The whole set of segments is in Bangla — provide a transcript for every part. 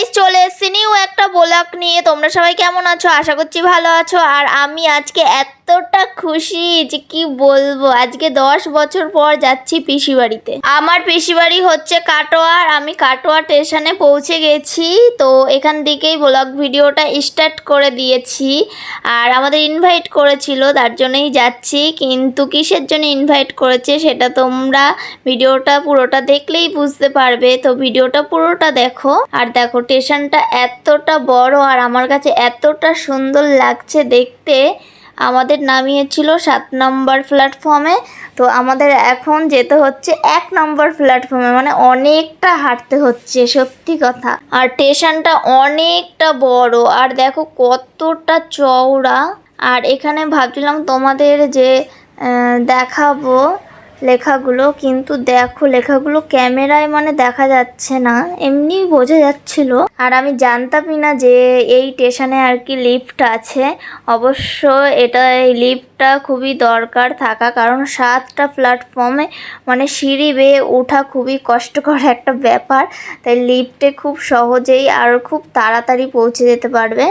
গাইস চলে এসছি নিউ একটা ব্লগ নিয়ে। তোমরা সবাই কেমন আছো? আশা করছি ভালো আছো। আর আমি আজকে এতটা খুশি যে কি বলব? আজকে দশ বছর পর যাচ্ছি পিসি বাড়িতে আমার পিসি বাড়ি হচ্ছে কাটোয়ার আমি কাটোয়া স্টেশনে পৌঁছে গেছি। তো এখান থেকেই ব্লগ ভিডিওটা স্টার্ট করে দিয়েছি। আর আমাদের ইনভাইট করেছিল, তার জন্যই যাচ্ছি। কিন্তু কিসের জন্য ইনভাইট করেছে সেটা তোমরা ভিডিওটা পুরোটা দেখলেই বুঝতে পারবে। তো ভিডিওটা পুরোটা দেখো। আর দেখো স্টেশনটা এতটা বড় আর আমার কাছে এতটা সুন্দর লাগছে দেখতে। আমাদের নামিয়েছিল সাত নম্বর প্ল্যাটফর্মে তো আমাদের এখন যেতে হচ্ছে এক নম্বর প্ল্যাটফর্মে মানে অনেকটা হাঁটতে হচ্ছে, সত্যি কথা। আর স্টেশনটা অনেকটা বড়, আর দেখো কতটা চওড়া। আর এখানে ভাবছিলাম তোমাদের যে দেখাবো লেখাগুলো, কিন্তু দেখো লেখাগুলো ক্যামেরায় মানে দেখা যাচ্ছে না এমনি বোঝা যাচ্ছিল। আর আমি জানতামই না যে এই স্টেশনে আর কি লিফট আছে। অবশ্য এটা, এই লিফটটা খুবই দরকার থাকা, কারণ সাতটা প্ল্যাটফর্মে মানে সিঁড়ি বেয়ে ওঠা খুবই কষ্টকর একটা ব্যাপার। তাই লিফটে খুব সহজেই আর খুব তাড়াতাড়ি পৌঁছে যেতে পারবে।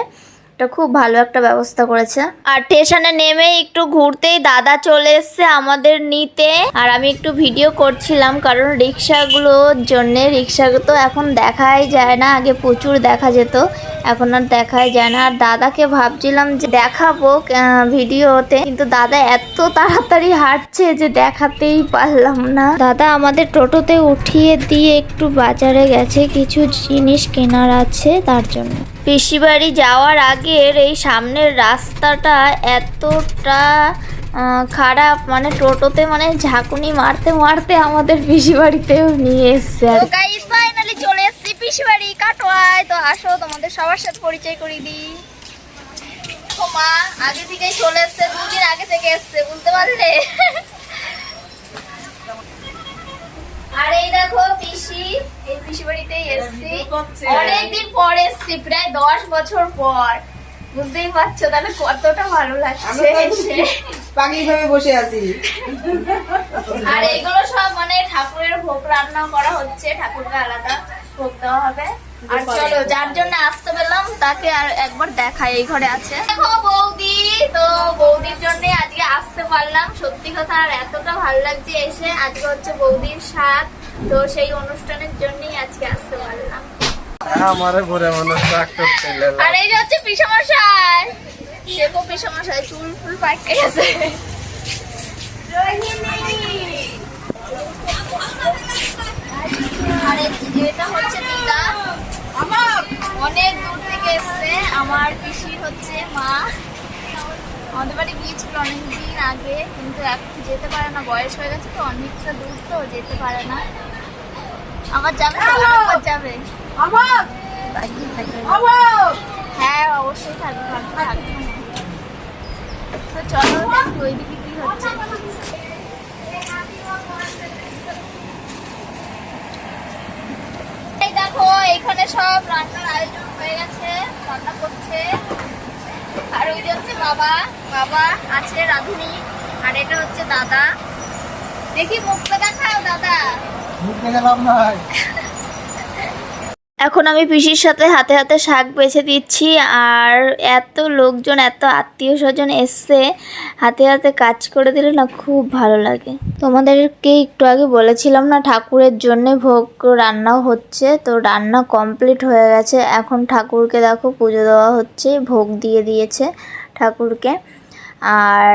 এটা খুব ভালো একটা ব্যবস্থা করেছে। আর স্টেশনে নেমে একটু ঘুরতেই দাদা চলে এসছে আমাদের নিতে। আর আমি একটু ভিডিও করছিলাম, কারণ রিক্সাগুলোর জন্যে রিক্সা তো এখন দেখাই যায় না, আগে প্রচুর দেখা যেত, এখন আর দেখাই যায় না। আর দাদাকে ভাবছিলাম যে দেখাবো ভিডিওতে, কিন্তু দাদা এত তাড়াতাড়ি হাঁটছে যে দেখাতেই পারলাম না। দাদা আমাদের টোটোতে উঠিয়ে দিয়ে একটু বাজারে গেছে, কিছু জিনিস কেনার আছে তার জন্য। পিসি বাড়ি যাওয়ার আগের এই সামনের রাস্তাটা এতটা খারাপ। মানে টোটোতে মানে ঝাঁকুনি মারতে মারতে আমাদের পিসি বাড়িতেও নিয়ে এসছে ফাইনালি চলে এসেছি পিসি বাড়ি কাটোয়ায়। তো আসো, তোমাদের সবার সাথে পরিচয় করিয়ে দিই। মা, আগে থেকেই চলে এসছে, দুদিন আগে থেকে এসছে, বুঝতে পারলে? আর এই দেখো পিসি এই পিসি বাড়িতে এসছি। অনেকদিন পর এসছি প্রায় দশ বছর পর। বুঝতেই পারছ তাহলে কতটা ভালো লাগছে। পাখি ভাবে বসে আছি। আর এগুলো সব মানে ঠাকুরের ভোগ রান্না করা হচ্ছে ঠাকুরকে আলাদা। ভোগ দেওয়া হবে। আর চলো যার জন্য আসতে পেলাম তাকে আর একবার দেখাই এই ঘরে আছে। দেখো বৌদি তো বৌদির জন্য আজকে আসতে পারলাম। সত্যি কথা আর এতটা ভালো লাগছে এসে। আজকে হচ্ছে বৌদির সাথ তো সেই অনুষ্ঠানের জন্যই আজকে আসতে পারলাম। আমারে পরে মানুষ আর এই যে হচ্ছে পিসামশাই। দেখো পিসামশাই চুল ফুল পাকে গেছে এই- এটা হচ্ছে দিদা। অনেক দূর থেকে এসছে। আমার পিসির হচ্ছে মা। আমাদের বাড়ি গিয়েছিল অনেকদিন আগে কিন্তু এখন যেতে পারে না। বয়স হয়ে গেছে তো অনেকটা দূর তো যেতে পারে না। আবার যাবে তো? যাবে। হ্যাঁ অবশ্যই থাকবে থাকবে। তো চলো ওইদিকে কি হচ্ছে। দেখো এখানে সব রান্নার আয়োজন হয়ে গেছে রান্না করছে। আর ওই যে হচ্ছে বাবা বাবা আছে রাধুনি আর এটা হচ্ছে দাদা। দেখি মুখটা দেখাও দাদা। গেলাম নাই। এখন আমি পিসির সাথে হাতে হাতে শাক বেছে দিচ্ছি আর এত লোকজন, এত আত্মীয় স্বজন এসছে, হাতে হাতে কাজ করে দিলে না খুব ভালো লাগে। তোমাদেরকে একটু আগে বলেছিলাম না, ঠাকুরের জন্য ভোগ রান্নাও হচ্ছে, তো রান্না কমপ্লিট হয়ে গেছে। এখন ঠাকুরকে দেখো পুজো দেওয়া হচ্ছে, ভোগ দিয়ে দিয়েছে ঠাকুরকে। আর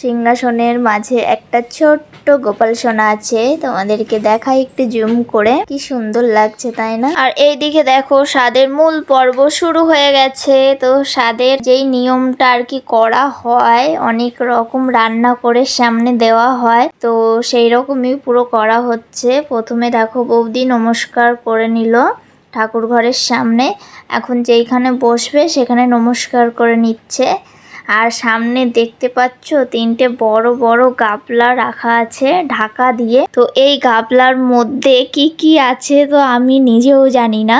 সিংহাসনের মাঝে একটা ছোট্ট গোপাল সোনা আছে। তোমাদেরকে দেখাই একটু জুম করে। কি সুন্দর লাগছে, তাই না? আর এইদিকে দেখো, স্বাদের মূল পর্ব শুরু হয়ে গেছে। তো স্বাদের যেই নিয়মটা আর কি করা হয়, অনেক রকম রান্না করে সামনে দেওয়া হয়। তো সেই রকমই পুরো করা হচ্ছে। প্রথমে দেখো, বৌদি নমস্কার করে নিল ঠাকুর ঘরের সামনে। এখন যেইখানে বসবে, সেখানে নমস্কার করে নিচ্ছে। আর সামনে দেখতে পাচ্ছ তিনটে বড় বড় গাবলা রাখা আছে ঢাকা দিয়ে। তো এই গাবলার মধ্যে কি কি আছে তো আমি নিজেও জানি না।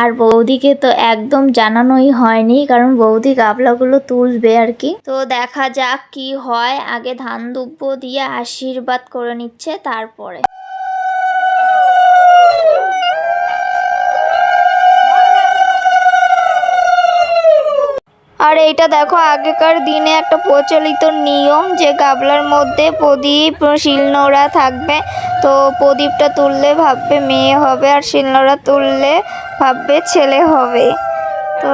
আর বৌদিকে তো একদম জানানোই হয়নি, কারণ বৌদি গাবলাগুলো তুলবে আর কি। তো দেখা যাক কি হয়, আগে ধান দুব্য দিয়ে আশীর্বাদ করে নিচ্ছে তারপরে। আর এইটা দেখো আগেকার দিনে একটা প্রচলিত নিয়ম যে গাবলার মধ্যে প্রদীপ শিলনোড়া থাকবে। তো প্রদীপটা তুললে ভাববে মেয়ে হবে আর শিলনোড়া তুললে ভাববে ছেলে হবে। তো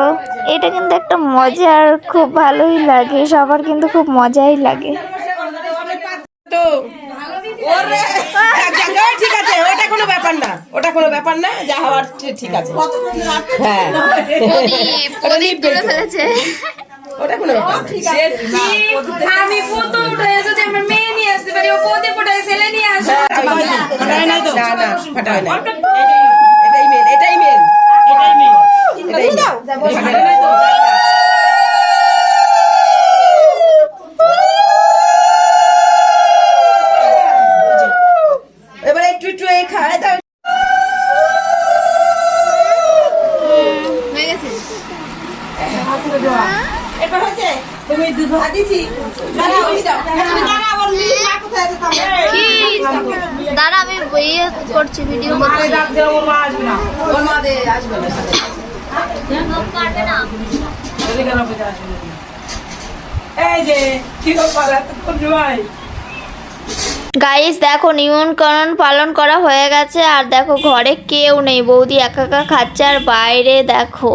এটা কিন্তু একটা মজার খুব ভালোই লাগে সবার কিন্তু খুব মজাই লাগে। তো। কোনো ব্যাপার না ওটা কোনো ব্যাপার না যা হওয়ার ঠিক আছে হ্যাঁ প্রদীপ প্রদীপ ওটা কোনো ব্যাপার না। আমি প্রথম যদি আমার মেয়ে নিয়ে আসতে পারি ও পদে পটায় ছেলে নিয়ে আসে ফাটায় নাই তো না না ফাটায় নাই এটাই মেন এটাই মেন এটাই মেন ফাটায় নাই তো। এবার একটু একটু এই খায় দাও হয়ে গেছে এবার হচ্ছে তুমি দুধ ভাত দিছি দাঁড়াও ওই দাও তুমি দাঁড়াও ওর মিলি মা কোথায় আছে তাহলে কি দাঁড়া আমি ইয়ে করছি ভিডিও করছি ওর মা আসবে না। কাটে না এই যে কি ব্যাপার এতক্ষণ গাইস দেখো নিমন্ত্রণ পালন করা হয়ে গেছে আর দেখো ঘরে কেউ নেই। বৌদি একা একা খাচ্ছে আর বাইরে দেখো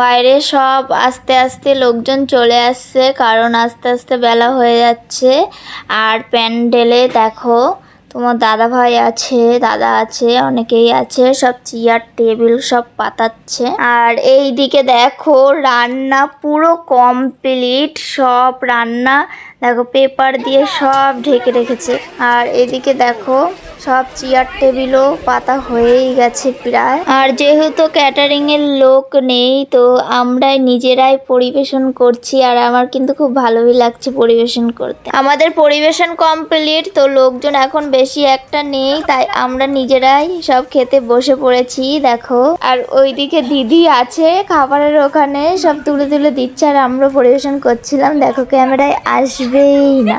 বাইরে সব আস্তে আস্তে লোকজন চলে আসছে কারণ আস্তে আস্তে বেলা হয়ে যাচ্ছে। আর প্যান্ডেলে দেখো তোমার দাদা ভাই আছে, দাদা আছে, অনেকেই আছে, সব চেয়ার টেবিল সব পাতাচ্ছে। আর এই দিকে দেখো, রান্না পুরো কমপ্লিট সব রান্না দেখো, পেপার দিয়ে সব ঢেকে রেখেছে। আর এদিকে দেখো, সব চেয়ার টেবিলও পাতা হয়েই গেছে প্রায়। আর যেহেতু ক্যাটারিং এর লোক নেই, তো আমরাই নিজেরাই পরিবেশন করছি, আর আমার কিন্তু খুব ভালোই লাগছে পরিবেশন করতে। আমাদের পরিবেশন কমপ্লিট তো লোকজন এখন বেশি একটা নেই, তাই আমরা নিজেরাই সব খেতে বসে পড়েছি, দেখো। আর ওইদিকে দিদি আছে, খাবারের ওখানে সব তুলে তুলে দিচ্ছে, আর আমরা পরিবেশন করছিলাম। দেখো, ক্যামেরায় আসবেই না।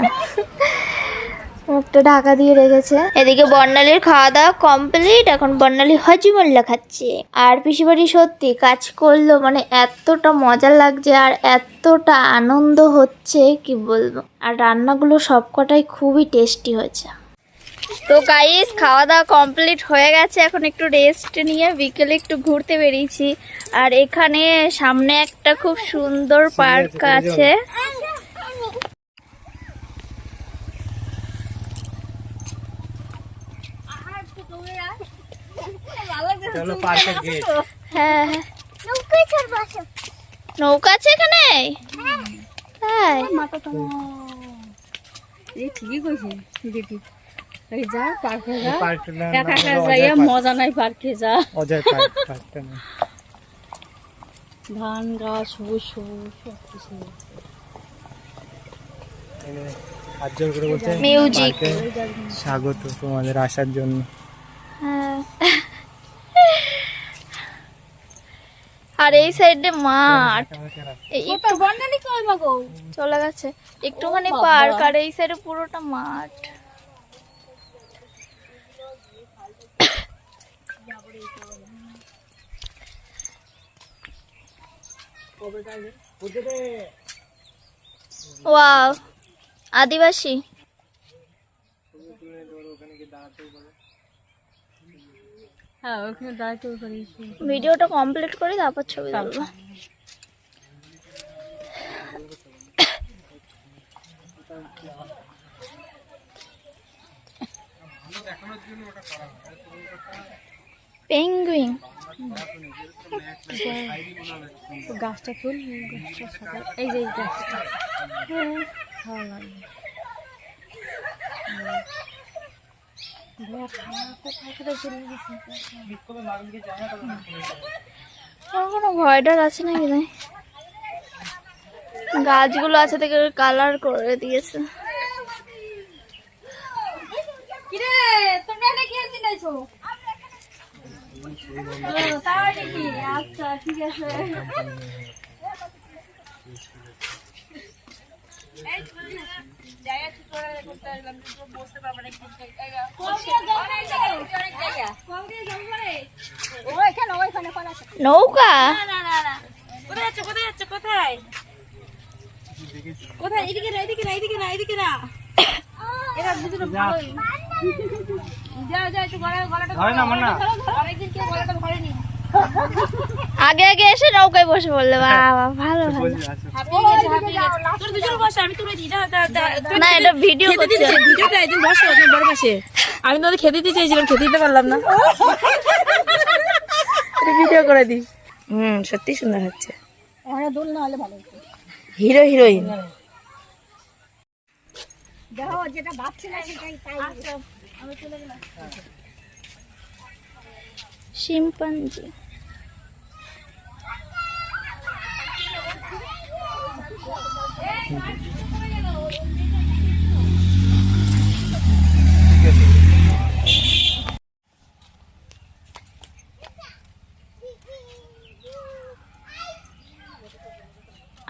মুখটা ঢাকা দিয়ে রেখেছে। এদিকে বর্ণালীর খাওয়া দাওয়া কমপ্লিট এখন বর্ণালী হজিমল্লা খাচ্ছে। আর পিসিবাড়ি সত্যি কাজ করল মানে এতটা মজা লাগছে আর এতটা আনন্দ হচ্ছে কি বলব। আর রান্নাগুলো সবকটাই খুবই টেস্টি হয়েছে। তো গাইস খাওয়া দাওয়া কমপ্লিট হয়ে গেছে এখন একটু রেস্ট নিয়ে বিকেলে একটু ঘুরতে বেরিয়েছি। আর এখানে সামনে একটা খুব সুন্দর পার্ক আছে। চলো পার্কের গেট হ্যাঁ হ্যাঁ। নৌকা আছে এখানে? তাই? ঠিকই কইছে দিদি এই যা পার্কে যা। পার্কের নাম একা একা যাইয়া মজা নাই পার্কে যা। অজয় পার্ক পার্কটা নাম ধান গাছ সবুজ সবুজ সব কিছু হাত জোর করে বলছে মিউজিক স্বাগত তোমাদের আসার জন্য হ্যাঁ। আর এই সাইডে মাঠ। এই একটু বর্ণালী কই মাগো চলে গেছে। একটুখানি পার্ক আর এই সাইডে পুরোটা মাঠ। ওয়াও আদিবাসী। হ্যাঁ ওখানে দাঁড়াতে ভিডিওটা কমপ্লিট করে তারপর ছবি তুলবো। পেঙ্গুইন গাছটা তুল গাছটা সকাল এই যে এই গাছটা। ভালো লাগে দেখ, আমার কোথায় কোথায় চলে গেছে। আমার কোনো আছে নাকি নাই গাছগুলো আছে থেকে কালার করে দিয়েছে। আচ্ছা ঠিক আছে। নৌকা? কোথায় কোথায় কোথায় এদিকে না আগে আগে এসে নৌকায় বসে পড়লে, বাবা, ভালো ভালো না এটা ভিডিও খেতে দিতে ভিডিওটা একদিন বসো বড় পাশে। আমি তোমাদের খেতে দিতে চেয়েছিলাম খেতে দিতে পারলাম না। ভিডিও করে দিই। হুম সত্যি সুন্দর হচ্ছে। Hero heroine. শিম্পাঞ্জি। আর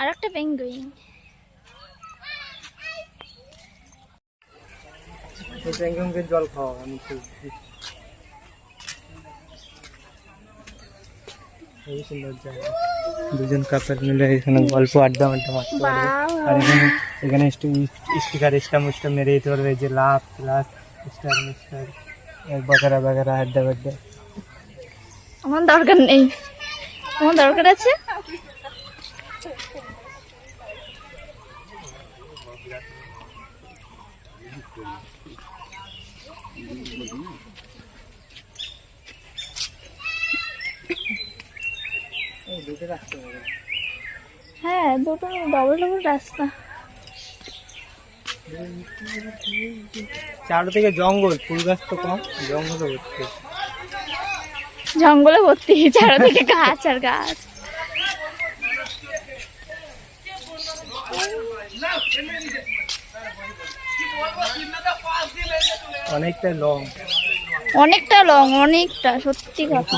একটা পেঙ্গুইন জল খাওয়া আমি খুবই সুন্দর জায়গা। দুজন কাপেল মিলে এখানে গল্প আড্ডা আড্ডা মারতে পারবে আর এখানে এখানে স্টিকার স্টাম উস্টাম মেরে দিতে পারবে যে লাভ প্লাস স্টার মিস্টার বাগারা বাগারা আড্ডা বাড্ডা আমার দরকার নেই। আমার দরকার আছে? হ্যাঁ দুটো ডবল ডবল রাস্তা। চারদিকে জঙ্গল ফুল গাছ তো কম জঙ্গলও ভর্তি। জঙ্গলে ভর্তি চারদিকে গাছ আর গাছ। অনেকটা লং অনেকটা লং অনেকটা সত্যি কথা।